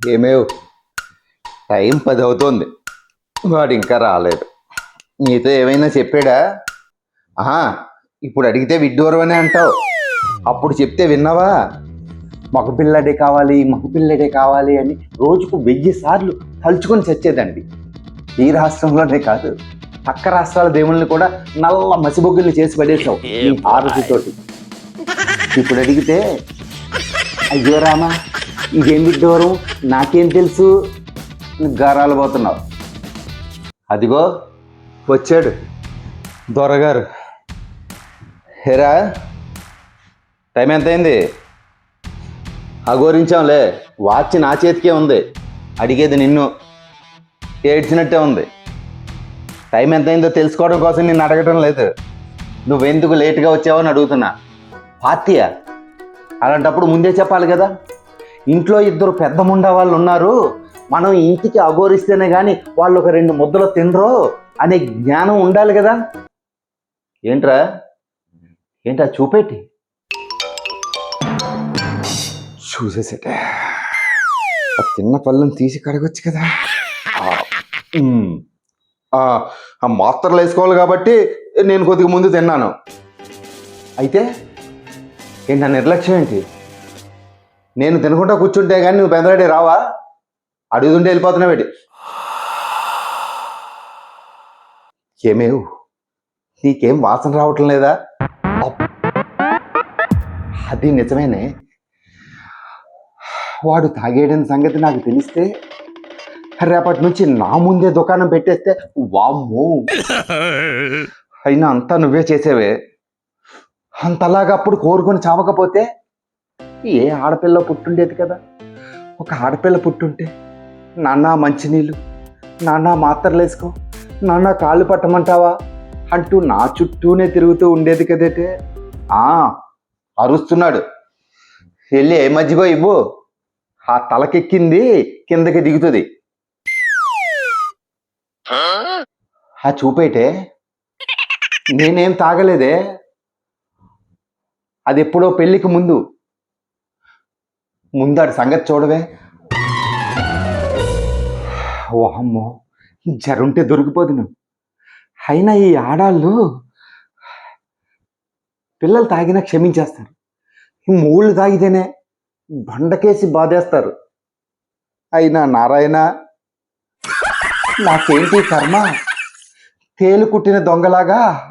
ఏమేవ్ time పది అవుతోంది వాడు ఇంకా రాలేదు. నీతో ఏమైనా చెప్పాడా? ఆహా ఇప్పుడు అడిగితే విడ్డూరం అని అంటావు. అప్పుడు చెప్తే విన్నావా? మగపిల్లడే కావాలి మగపిల్లడే కావాలి అని రోజుకు వెయ్యి సార్లు తలుచుకొని చచ్చేదండి. ఈ రాష్ట్రంలోనే కాదు పక్క రాష్ట్రాల దేవుళ్ళని కూడా నల్ల మసిబొగ్గుల్ని చేసి పడేసావు ఈ ఆరోగ్యతోటి ఇప్పుడు అడిగితే అయ్యో రామా ఇంకేం విడ్డూరం? నాకేం తెలుసు? గారాలు పోతున్నావు. అదిగో వచ్చాడు. దొరగారు. హేరా టైం ఎంతైంది? అఘోరించాంలే. వాచ్ నా చేతికే ఉంది. అడిగేది నిన్ను. ఏడ్చినట్టే ఉంది. టైం ఎంత అయిందో తెలుసుకోవడం కోసం నిన్ను అడగటం లేదు. నువ్వెందుకు లేట్గా వచ్చావని అడుగుతున్నా. పార్టీయా? అలాంటప్పుడు ముందే చెప్పాలి కదా. ఇంట్లో ఇద్దరు పెద్ద ముండా వాళ్ళు ఉన్నారు మనం ఇంటికి అఘోరిస్తేనే కానీ వాళ్ళు ఒక రెండు ముద్దలు తినరు అనే జ్ఞానం ఉండాలి కదా. ఏంట్రా? ఏంటా చూపెట్టి? చూసేసేట. ఆ చిన్న పళ్ళని తీసి కడగొచ్చు కదా. ఆ, ఆ మాత్రలు వేసుకోవాలి కాబట్టి నేను కొద్దిగా ముందు తిన్నాను. అయితే ఏంటి నా నిర్లక్ష్యం ఏంటి? నేను తినకుండా కూర్చుంటే కానీ నువ్వు పెందలాడి రావా? అడుగుతుంటే వెళ్ళిపోతున్నావేటి ఏమేవు? నీకేం వాసన రావటం లేదా? అది నిజమేనే. వాడు తాగేయడం సంగతి నాకు తెలిస్తే రేపటి నుంచి నా ముందే దుకాణం పెట్టేస్తే వామ్మో. అయినా అంతా నువ్వే చేసేవే. అంతలాగా అప్పుడు కోరుకొని చావకపోతే ఏ ఆడపిల్ల పుట్టుండేది కదా? ఒక ఆడపిల్ల పుట్టుంటే నాన్న మంచినీళ్ళు నాన్న మాత్రలు వేసుకో నాన్న కాళ్ళు పట్టమంటావా? అంటూ నా చుట్టూనే తిరుగుతూ ఉండేది కదేటే. ఆ అరుస్తున్నాడు. వెళ్ళి ఏ మధ్యగో ఇవ్వు. ఆ తలకెక్కింది కిందకి దిగుతుంది. ఆ చూపేటే నేనేం తాగలేదే. అది ఎప్పుడో పెళ్ళికి ముందు. ముందాడి సంగతి చూడవే. ఓ అమ్మో జరుంటే దొరికిపోదు నువ్వు. అయినా ఈ ఆడాళ్ళు పిల్లలు తాగినా క్షమించేస్తారు. మూళ్ళు తాగితేనే బండకేసి బాధేస్తారు. అయినా నారాయణ నాకేంటి కర్మ? తేలు కుట్టిన దొంగలాగా